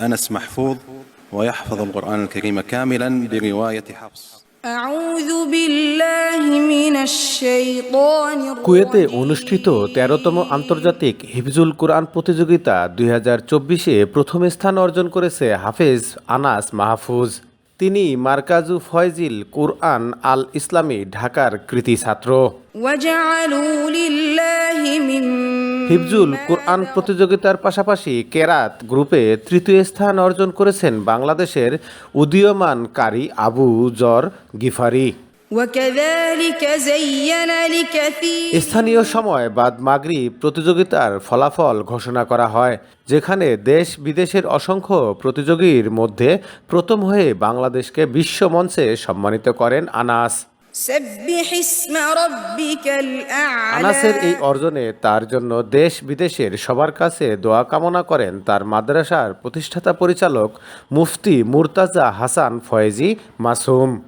أنس محفوظ ويحفظ القرآن الكريم كاملا برواية حفص أعوذ بالله من الشيطان কুয়েতে الرجيم অনুষ্ঠিত তেরোতম আন্তর্জাতিক হিফজুল কোরআন প্রতিযোগিতা দুই হাজার চব্বিশে প্রথম স্থান অর্জন করেছে হাফেজ আনাস মাহফুজ তিনি মার্কাজু ফয়জিল কোরআন আল ইসলামী ঢাকার কৃতি ছাত্র وجعلوا لله مما হিফজুল কোরআন প্রতিযোগিতার পাশাপাশি কেরাত গ্রুপে তৃতীয় স্থান অর্জন করেছেন বাংলাদেশের উদীয়মান কারি আবু জর গিফারি। স্থানীয় সময় বাদ মাগরি প্রতিযোগিতার ফলাফল ঘোষণা করা হয় যেখানে দেশ বিদেশের অসংখ্য প্রতিযোগীর মধ্যে প্রথম হয়ে বাংলাদেশকে বিশ্ব মঞ্চে সম্মানিত করেন আনাস। আনাসের এই অর্জনে তার জন্য দেশ বিদেশের সবার কাছে দোয়া কামনা করেন তার মাদ্রাসার প্রতিষ্ঠাতা পরিচালক মুফতি মুরতাজা হাসান ফয়েজি মাসুম।